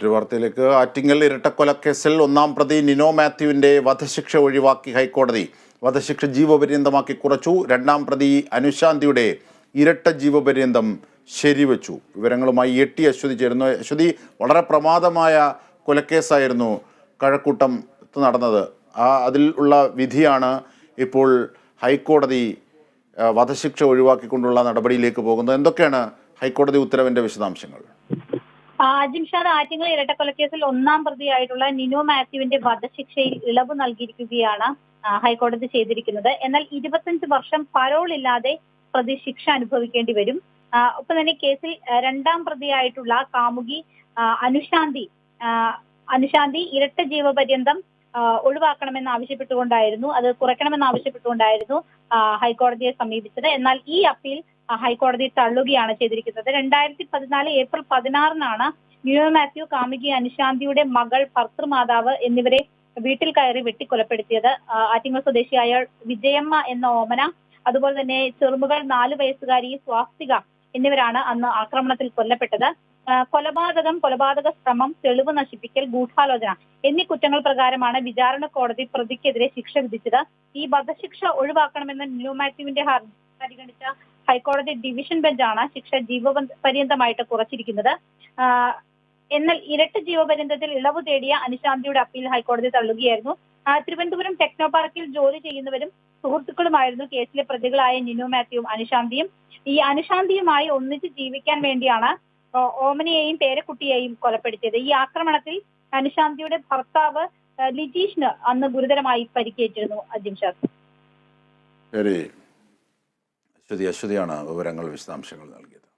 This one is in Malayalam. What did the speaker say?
മറ്റൊരു വാർത്തയിലേക്ക് ആറ്റിങ്ങൽ ഇരട്ടക്കൊലക്കേസിൽ ഒന്നാം പ്രതി നിനോ മാത്യുവിന്റെ വധശിക്ഷ ഒഴിവാക്കി ഹൈക്കോടതി. വധശിക്ഷ ജീവപര്യന്തമാക്കി കുറച്ചു. രണ്ടാം പ്രതി അനുശാന്തിയുടെ ഇരട്ട ജീവപര്യന്തം ശരിവച്ചു. വിവരങ്ങളുമായി എ ടി അശ്വതി ചേരുന്നു. അശ്വതി വളരെ പ്രമാദമായ കൊലക്കേസായിരുന്നു കഴക്കൂട്ടം നടന്നത്. ആ അതിൽ ഉള്ള വിധിയാണ് ഇപ്പോൾ ഹൈക്കോടതി വധശിക്ഷ ഒഴിവാക്കിക്കൊണ്ടുള്ള നടപടിയിലേക്ക് പോകുന്നത്. എന്തൊക്കെയാണ് ഹൈക്കോടതി ഉത്തരവിന്റെ വിശദാംശങ്ങൾ? ജിംഷാദ് ആറ്റിങ്ങൽ ഇരട്ടക്കൊലക്കേസിൽ ഒന്നാം പ്രതിയായിട്ടുള്ള നിനോ മാത്യുവിന്റെ വധശിക്ഷയിൽ ഇളവ് നൽകിയിരിക്കുകയാണ് ഹൈക്കോടതി ചെയ്തിരിക്കുന്നത്. എന്നാൽ ഇരുപത്തഞ്ച് വർഷം പരോൾ ഇല്ലാതെ പ്രതി ശിക്ഷ അനുഭവിക്കേണ്ടി വരും. ഒപ്പം തന്നെ കേസിൽ രണ്ടാം പ്രതിയായിട്ടുള്ള കാമുകി അനുശാന്തി അനുശാന്തി ഇരട്ട ജീവപര്യന്തം ഒഴിവാക്കണമെന്ന് ആവശ്യപ്പെട്ടുകൊണ്ടായിരുന്നു അത് കുറയ്ക്കണമെന്ന് ആവശ്യപ്പെട്ടുകൊണ്ടായിരുന്നു ഹൈക്കോടതിയെ സമീപിച്ചത്. എന്നാൽ ഈ അപ്പീൽ ഹൈക്കോടതി തള്ളുകയാണ് ചെയ്തിരിക്കുന്നത്. രണ്ടായിരത്തി പതിനാല് ഏപ്രിൽ പതിനാറിനാണ് ന്യൂ മാത്യു കാമുകി അനുശാന്തിയുടെ മകൾ ഭർത്തൃമാതാവ് എന്നിവരെ വീട്ടിൽ കയറി വെട്ടിക്കൊലപ്പെടുത്തിയത്. ആറ്റിങ്ങൽ സ്വദേശിയായ വിജയമ്മ എന്ന ഓമന അതുപോലെ തന്നെ ചെറുമുകൾ നാല് വയസ്സുകാരി സ്വാസ്തിക എന്നിവരാണ് അന്ന് ആക്രമണത്തിൽ കൊല്ലപ്പെട്ടത്. കൊലപാതകം കൊലപാതക ശ്രമം തെളിവ് നശിപ്പിക്കൽ ഗൂഢാലോചന എന്നീ കുറ്റങ്ങൾ പ്രകാരമാണ് വിചാരണ കോടതി പ്രതിക്കെതിരെ ശിക്ഷ വിധിച്ചത്. ഈ വധശിക്ഷ ഒഴിവാക്കണമെന്ന ന്യൂ മാത്യുവിന്റെ ഹർജി പരിഗണിച്ച ഹൈക്കോടതി ഡിവിഷൻ ബെഞ്ചാണ് ശിക്ഷ ജീവപര്യന്തമായിട്ട് കുറച്ചിരിക്കുന്നത്. എന്നാൽ ഇരട്ട ജീവപര്യന്തത്തിൽ ഇളവ് തേടിയ അനുശാന്തിയുടെ അപ്പീൽ ഹൈക്കോടതി തള്ളുകയായിരുന്നു. തിരുവനന്തപുരം ടെക്നോ പാർക്കിൽ ജോലി ചെയ്യുന്നവരും സുഹൃത്തുക്കളുമായിരുന്നു കേസിലെ പ്രതികളായ നിനു മാത്യുവും അനുശാന്തിയും. ഈ അനുശാന്തിയുമായി ഒന്നിച്ച് ജീവിക്കാൻ വേണ്ടിയാണ് ഓമനയെയും പേരക്കുട്ടിയെയും കൊലപ്പെടുത്തിയത്. ഈ ആക്രമണത്തിൽ അനുശാന്തിയുടെ ഭർത്താവ് ലിജീഷിന് അന്ന് ഗുരുതരമായി പരിക്കേറ്റിരുന്നു. അജിം ശരി. അശ്വതി അശ്വതിയാണ് വിവരങ്ങൾ വിശദാംശങ്ങൾ നൽകിയത്.